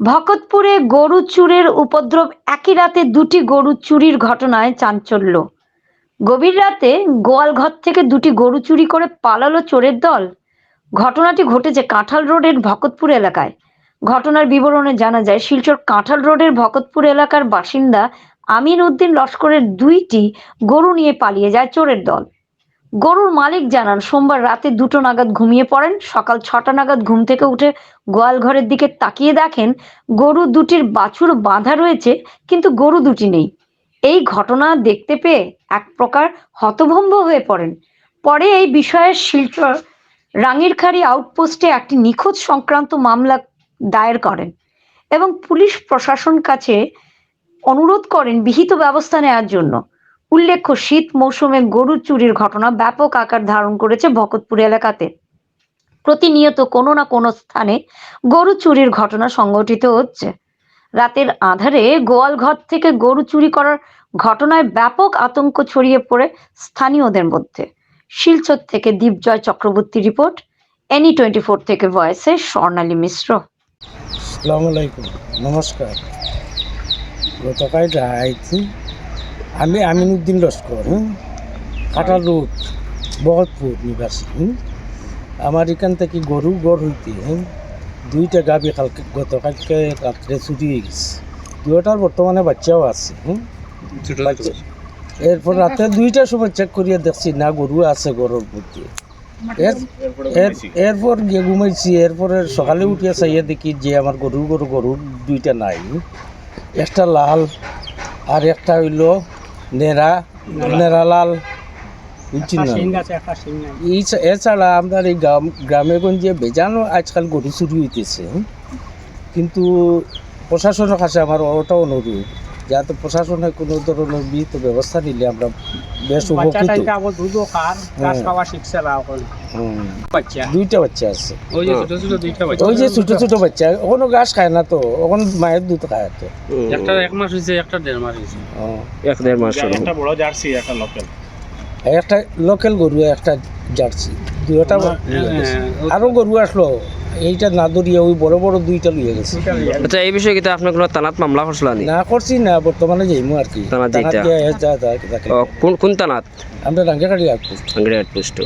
ভকতপুরে গরু চুরের উপদ্রব একই রাতে দুটি গরু চুরির ঘটনায় চাঞ্চল্য। গভীর রাতে গোয়ালঘর থেকে দুটি গরু চুরি করে পালালো চোরের দল। ঘটনাটি ঘটেছে কাঁঠাল রোডের ভকতপুর এলাকায়। ঘটনার বিবরণে জানা যায়, শিলচর কাঁঠাল রোডের ভকতপুর এলাকার বাসিন্দা আমিন উদ্দিন লস্করের দুইটি গরু নিয়ে পালিয়ে যায় চোরের দল। গরুর মালিক জানান, সোমবার রাতে দুটো নাগাদ ঘুমিয়ে পড়েন। সকাল ছটা নাগাদ ঘুম থেকে উঠে গোয়াল ঘরের দিকে তাকিয়ে দেখেন গরু দুটির বাছুর বাঁধা রয়েছে, কিন্তু গরু দুটি নেই। এই ঘটনা দেখতে পেয়ে এক প্রকার হতভম্ব হয়ে পড়েন। পরে এই বিষয়ে শিলচর রাঙিরখাড়ি আউটপোস্টে একটি নিখোঁজ সংক্রান্ত মামলা দায়ের করেন এবং পুলিশ প্রশাসন কাছে অনুরোধ করেন বিহিত ব্যবস্থা নেওয়ার জন্য। উল্লেখ্য, শীত মৌসুমে গরু চুরির ঘটনা ব্যাপক আকার ধারণ করেছে ভকতপুর এলাকাতে। প্রতিনিয়ত কোনো না কোনো স্থানে গরু চুরির ঘটনা সংঘটিত হচ্ছে। রাতের আধারে গোয়াল ঘর থেকে গরু চুরি করার ঘটনায় ব্যাপক আতঙ্ক ছড়িয়ে পড়ে স্থানীয়দের মধ্যে। শিলচর থেকে Dipjoy Chakraborty report any twenty four থেকে ভয়েসে স্বর্ণালী মিশ্র। আসসালামু আলাইকুম, নমস্কার। গতকাল রাইতে আমি আমিনুদ্দিন লস্কর হ্যাঁ কাটাল রোড বহতপুর নিবাসী হুম? আমার এখান থেকে গরু গড় হইতে হ্যাঁ দুইটা গাবি কালকে গতকালকে রাত্রে চুরি হয়ে গেছে। দুটার বর্তমানে বাচ্চাও আছে হুম? এরপর রাতে দুইটার সময় চেক করিয়া দেখছি না গরু আছে গরুর মধ্যে। এর- এর- এরপর গিয়ে ঘুমাইছি এরপরে সকালে উঠিয়া চাইয়া দেখি যে আমার গরু গরু গরু দুইটা নাই। একটা লাল আর একটা হইল নেড়া নেড়া লাল বুঝছি না এই এছাড়া আপনার এই গ্রাম গ্রামে গঞ্জে বেজানো আজকাল গড়ি চুরি হইতেছে। কিন্তু প্রশাসনের কাছে আমার ওটা অনুরোধ। যাতে প্রশাসনে কোনো ধরনের বিহিত ব্যবস্থা নিলে আমরা বেশ উপকৃত। বাচ্চা। দুইটা বাচ্চা আছে। ওই যে ছোট ছোট দুইটা বাচ্চা। ওই যে ছোট ছোট বাচ্চা ওখানে ঘাস খায় না তো ওখানে মায়ের দুধ খায় তো। একটা এক মাস হয়েছে একটা দেড় মাস হয়েছে এক দেড় মাস একটা বড় জার্সি একটা লোকাল একটা লোকাল গরু একটা জার্সি। দুইটা আরও গরু আসলো। এইটা না দড়িয়ে ওই বড় বড় দুইটা লিয়ে গেছে। আচ্ছা এই বিষয়ে কিন্তু আপনার কোনো তানাত মামলা করছিল না করছি না বর্তমানে যাইমু আর কি। ও, কোন কোন তানাত? আমরা রাঙ্গিয়াকাড়ি আউটপোস্ট রাঙ্গাড়ি পোস্ট